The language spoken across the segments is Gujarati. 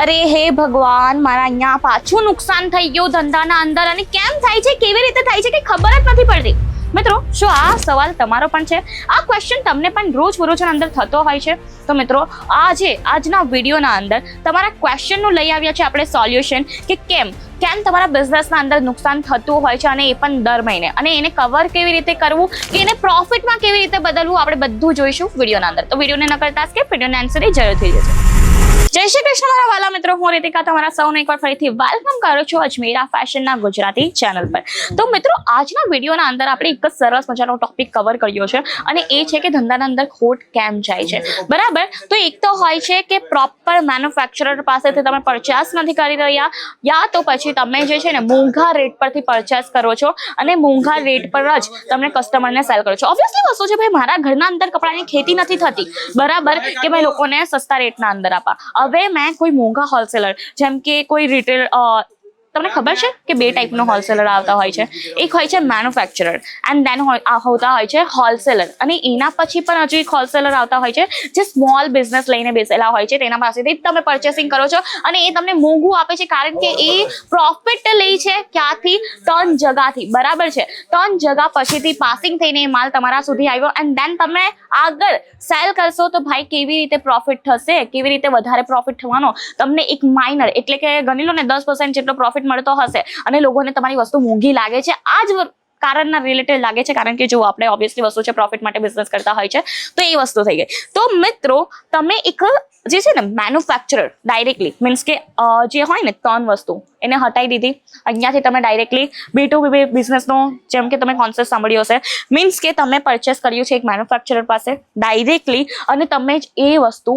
અરે હે ભગવાન, મારા અહીંયા પાછું નુકસાન થઈ ગયું ધંધાના અંદર અને કેમ થાય છે, કેવી રીતે થાય છે કે ખબર જ નથી પડતી. મિત્રો, શું આ સવાલ તમારો પણ છે? આ ક્વેશ્ચન તમને પણ રોજ બરોજના અંદર થતો હોય છે. તો મિત્રો, આજે, આજના વિડીયોના અંદર તમારા ક્વેશ્ચનનું લઈ આવ્યા છે આપણે સોલ્યુશન કે કેમ? કેમ તમારા બિઝનેસના અંદર નુકસાન થતું હોય છે અને એ પણ દર મહિને? અને એને કવર કેવી રીતે કરવું કે એને પ્રોફિટમાં કેવી રીતે બદલવું, આપણે બધું જોઈશું વિડીયોના અંદર. તો વિડીયોને ન કરતા કે, વિડીયોને આન્સર એ જરૂર થઈ જશે જય શ્રી કૃષ્ણ મારા વાલા મિત્રો. હું રીતિકા તમારા સૌને એકવાર ફરીથી વેલકમ કરું છું અજમેરા ફેશનના ગુજરાતી ચેનલ પર. તો મિત્રો, આજના વિડીયોના અંદર આપણે એક જ સરસ મજાનો ટોપિક કવર કર્યો છે અને એ છે કે ધંધાના અંદર ખોટ કેમ જાય છે. બરાબર? તો એક તો હોય છે કે પ્રોપર મેન્યુફેક્ચરર પાસેથી તમે પરચેસ નથી કરી રહ્યા, યા તો પછી તમે જે છે ને મોંઘા રેટ પરથી પરચેસ કરો છો અને મોંઘા રેટ પર જ તમે કસ્ટમરને સેલ કરો છો. ઓબ્વિયસલી વસ્તુ છે, ભાઈ, મારા ઘરના અંદર કપડાની ખેતી નથી થતી. બરાબર? કે ભાઈ, લોકોને સસ્તા રેટના અંદર આપા હવે મેં કોઈ મોંઘા હોલસેલર જેમ કે કોઈ રિટેલ તમને ખબર છે કે બે ટાઈપનો હોલસેલર આવતા હોય છે? એક હોય છે મેન્યુફેક્ચરર એન્ડ દેન હોતા હોય છે હોલસેલર અને એના પછી પણ હજુ એક હોલસેલર આવતા હોય છે જે સ્મોલ બિઝનેસ લઈને બેસેલા હોય છે. તેના પાસેથી તમે પરચેસિંગ કરો છો અને એ તમને મોંઘું આપે છે કારણ કે એ પ્રોફિટ લે છે ક્યાંથી? ત્રણ જગાથી. બરાબર છે? ત્રણ જગા પછીથી પાસિંગ થઈને એ માલ તમારા સુધી આવ્યો એન્ડ દેન તમે આગળ સેલ કરશો તો ભાઈ કેવી રીતે પ્રોફિટ થશે? કેવી રીતે વધારે પ્રોફિટ થવાનો? તમને એક માઇનર એટલે કે ગણી લો ને દસ જેટલો પ્રોફિટ મળતો હશે અને લોકોને તમારી વસ્તુ મોંઘી લાગે છે. આ જ કારણના રિલેટેડ લાગે છે. કારણ કે જો આપણે ઓબ્વિયસલી વસ્તુ છે પ્રોફિટ માટે બિઝનેસ કરતા હોય છે, તો એ વસ્તુ થઈ ગઈ. તો મિત્રો, તમે એક જે છે ને મેન્યુફેક્ચરર ડાયરેક્ટલી મીન્સ કે જે હોય ને, ત્રણ વસ્તુ, એને હટાવી દીધી. અહીંયાથી તમે ડાયરેક્ટલી બી ટુ બી બિઝનેસનો જેમ કે તમે કોન્સેપ્ટ સાંભળ્યો હશે મીન્સ કે તમે પરચેસ કર્યું છે એક મેન્યુફેક્ચરર પાસે ડાયરેક્ટલી અને તમે જ એ વસ્તુ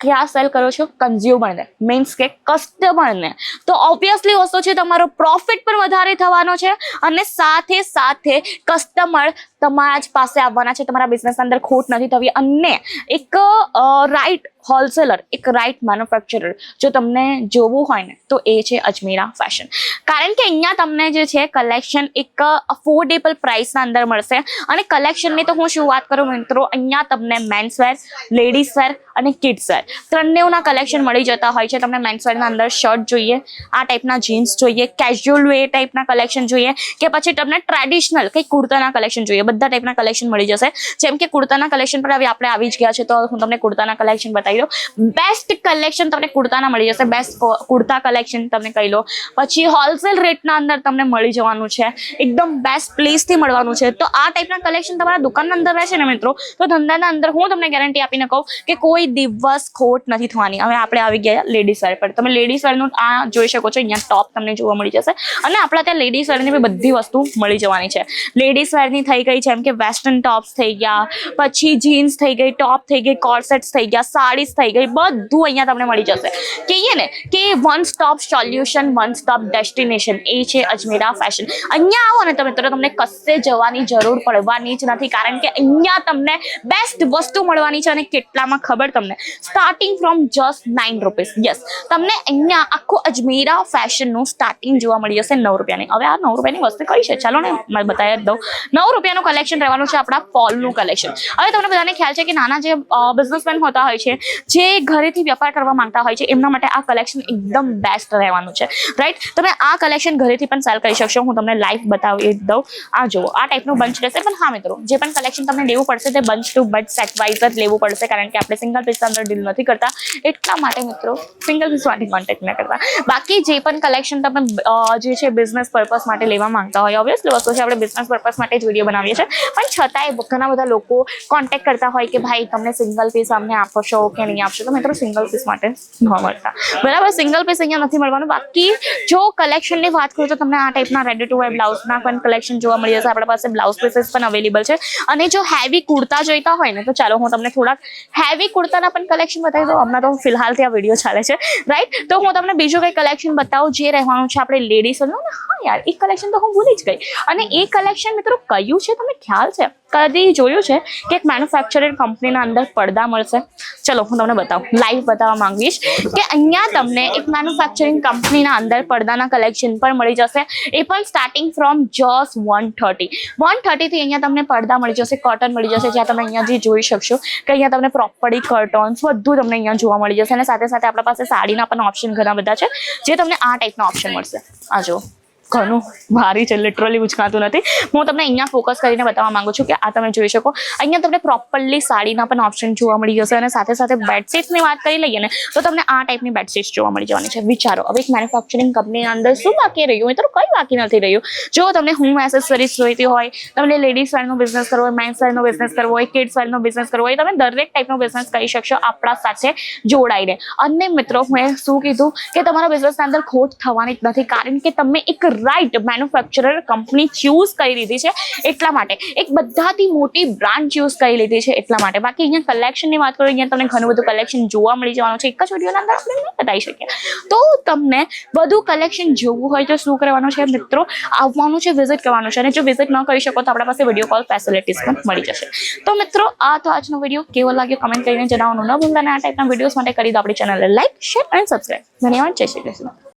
ક્યાં સેલ કરો છો? કન્ઝ્યુમરને મીન્સ કે કસ્ટમરને તો ઓબ્વિયસલી વસ્તુ છે, તમારો પ્રોફિટ પણ વધારે થવાનો છે અને સાથે સાથે કસ્ટમર તમારા જ પાસે આવવાના છે, તમારા બિઝનેસ અંદર ખોટ નથી થવી. અને એક રાઈટ હોલસેલર એક રાઈટ મેન્યુફેક્ચરર જો તમને જોવું હોય ને, તો એ છે અજમેરા ફેશન કારણ કે અહીંયા તમને જે છે કલેક્શન એક અફોર્ડેબલ પ્રાઇસના અંદર મળશે. અને કલેક્શનની તો હું શું વાત કરું મિત્રો? અહીંયા તમને મેન્સ વેર લેડીઝ વેર અને કિડ્સ વેર ત્રણેવના કલેક્શન મળી જતા હોય છે. તમને મેન્સ વેરના અંદર શર્ટ જોઈએ, આ ટાઈપના જીન્સ જોઈએ કેઝ્યુઅલ વે ટાઈપના કલેક્શન જોઈએ, કે પછી તમને ટ્રેડિશનલ કંઈક કુર્તાના કલેક્શન જોઈએ. બધા ટાઈપના કલેક્શન મળી જશે. જેમ કે કુર્તાના કલેક્શન પર હવે આપણે આવી જ ગયા છે, તો હું તમને કુર્તાના કલેક્શન બતાવી દઉં. બેસ્ટ કલેક્શન તમને કુર્તાના મળી જશે. બેસ્ટ કુર્તા કલેક્શન તમને કહી લો પછી હોલસેલ રેટના અંદર તમને મળી જવાનું છે. એકદમ બેસ્ટ પ્લેસથી મળવાનું છે. તો આ ટાઈપના કલેક્શન તમારા દુકાનના અંદર રહેશે ને મિત્રો? તો ધંધાના અંદર હું તમને ગેરંટી આપીને કહું કે કોઈ દિવસ ખોટ નથી થવાની. હવે આપણે આવી ગયા લેડીઝ વેર પર. તમે લેડીઝ વેરનું આ જોઈ શકો છો. અહીંયા ટોપ તમને જોવા મળી જશે. અને આપણા ત્યાં લેડીઝ વેરની બધી વસ્તુ મળી જવાની છે. લેડીઝ વેરની થઈ ગઈ જેમ કે વેસ્ટર્ન ટોપ્સ થઈ ગયા, પછી જીન્સ થઈ ગઈ, ટોપ થઈ ગઈ કોર્સેટ્સ થઈ ગયા સાડીઝ થઈ ગઈ, બધું અહીંયા તમને મળી જશે. કહીએ ને કે one stop solution one stop destination એ છે અજમેરા ફેશન અહીંયા આવો ને તમે તો તમને કશે જવાની જરૂર પડવાની જ નથી, કારણ કે અહીંયા તમને બેસ્ટ વસ્તુ મળવાની છે અને કેટલામાં ખબર તમને? Starting from just nine rupees yes તમને અહીંયા આખું અજમેરા ફેશનનું સ્ટાર્ટિંગ જોવા મળી જશે નવ રૂપિયાની. હવે આ નવ રૂપિયાની વસ્તુ કઈ છે? ચાલો ને મેં બતાવી દઉં. નવ રૂપિયાનું કલેક્શન રહેવાનું છે આપણા ફોલનું કલેક્શન હવે તમને બધાને ખ્યાલ છે કે નાના જે બિઝનેસમેન હોતા હોય છે, જે ઘરેથી વેપાર કરવા માંગતા હોય છે, એમના માટે આ કલેક્શન એકદમ બેસ્ટ રહેવાનું છે. રાઈટ તમે આ કલેક્શન ઘરેથી પણ સેલ કરી શકશો. હું તમને લાઈવ બતાવી દઉં. આ જુઓ, આ ટાઈપનું બંચ રહેશે. પણ હા મિત્રો, જે પણ કલેક્શન તમને લેવું પડશે તે bunch to bunch set wise જ લેવું પડશે. કારણ કે આપણે સિંગલ પીસ અંદર ડીલ નથી કરતા. એટલા માટે મિત્રો સિંગલ પીસ માટે કોન્ટેક્ટ ન કરતા. બાકી જે પણ કલેક્શન તમે જે છે બિઝનેસ પર્પસ માટે લેવા માંગતા હોય ઓબ્વિયસલી વસ્તુ છે, આપણે બિઝનેસ પર્પઝ માટે જ વીડિયો બનાવીએ છીએ પણ છતાંય ઘણા બધા લોકો કોન્ટેક્ટ કરતા હોય કે, ભાઈ, તમને સિંગલ પીસ અમને આપશો કે નહીં આપશો? તો મિત્રો સિંગલ પીસ માટે ન મળતા. બરાબર સિંગલ પીસ અહીંયા નથી મળવાનું. બાકી જો કલેક્શનની વાત કરું તો તમને આ ટાઈપના રેડી ટુ વેર બ્લાઉઝના પણ કલેક્શન જોવા મળી જશે. આપણા પાસે બ્લાઉઝ પીસીસ પણ અવેલેબલ છે. અને જો હેવી કુર્તા જોઈતા હોય ને, તો ચાલો હું તમને થોડાક હેવી કુર્તાના પણ કલેક્શન બતાવી દઉં. હમણાં તો ફિલહાલ ત્યાં વીડિયો ચાલે છે. રાઈટ તો હું તમને બીજું કંઈ કલેક્શન બતાવું જે રહેવાનું છે. આપણે લેડીઝનું હા યાર, એક કલેક્શન તો હું ભૂલી જ ગઈ. અને એ કલેક્શન મિત્રો કયું છે તમને ખ્યાલ છે? કદી જોયું છે કે એક મેન્યુફેક્ચરિંગ કંપનીના અંદર પડદા મળશે. ચલો, હું તમને બતાવું. લાઈવ બતાવવા માંગીશ કે અહીંયા તમને એક મેન્યુફેક્ચરિંગ કંપનીના અંદર પડદાના કલેક્શન પણ મળી જશે. એ પણ starting from just one thirty one થર્ટીથી અહીંયા તમને પડદા મળી જશે કોટન મળી જશે, જ્યાં તમે અહીંયા જે જોઈ શકશો કે અહીંયા તમને પ્રોપર્ટી કર્ટન્સ બધું તમને અહીંયા જોવા મળી જશે. અને સાથે સાથે આપણા પાસે સાડીના પણ ઓપ્શન ઘણા બધા છે, જે તમને આ ટાઈપના ઓપ્શન મળશે. આ જુઓ. ઘણું ભારી છે લિટરલી ઉચકાતું નથી. હું તમને અહીંયા ફોકસ કરીને બતાવવા માંગુ છું કે આ તમે જોઈ શકો. અહીંયા તમને પ્રોપરલી સાડીના પણ ઓપ્શન જોવા મળી જશે અને સાથે સાથે બેડશીટ્સની વાત કરી લઈએ ને, તો તમને આ ટાઈપની બેડશીટ્સ જોવા મળી જવાની છે. વિચારો, હવે એક મેન્યુફેક્ચરિંગ કંપનીની અંદર શું બાકી રહ્યું હોય? તો કંઈ બાકી નથી રહ્યું. જો તમને હું એસેસરીઝ જોઈતી હોય, તમને લેડીઝ વેરનો બિઝનેસ કરવો હોય મેન્સ વેરનો બિઝનેસ કરવો હોય કિડ્સ વેરનો બિઝનેસ કરવો હોય, તમે દરેક ટાઈપનો બિઝનેસ કરી શકશો આપણા સાથે જોડાઈને. અને મિત્રો મેં શું કીધું? કે તમારા બિઝનેસની અંદર ખોટ થવાની જ નથી. કારણ કે તમે એક રાઈટ મેન્યુફેક્ચરર કંપની ચૂઝ કરી લીધી છે એટલા માટે. એક બધાથી મોટી બ્રાન્ડ ચૂઝ કરી લીધી છે એટલા માટે. બાકી અહીંયા કલેક્શનની વાત કરું, અહીંયા તમને ઘણું બધું કલેક્શન જોવા મળી જવાનું છે. એક જ વિડીયોના અંદર આપણે નહીં બતાવી શકીએ. તો તમને બધું કલેક્શન જોવું હોય તો શું કરવાનું છે મિત્રો? આવવાનું છે વિઝિટ કરવાનું છે. અને જો વિઝિટ ન કરી શકો તો આપણા પાસે વીડિયો કોલ ફેસિલિટીઝ પણ મળી જશે. તો મિત્રો, આ તો આજનો વીડિયો કેવો લાગ્યો કમેન્ટ કરીને જણાવવાનું ન ભૂલતા આ ટાઈપના વિડીયોઝ માટે કરી દો આપણી ચેનલને લાઈક શેર અને સબસ્ક્રાઈબ ધન્યવાદ. જય શ્રી કૃષ્ણ.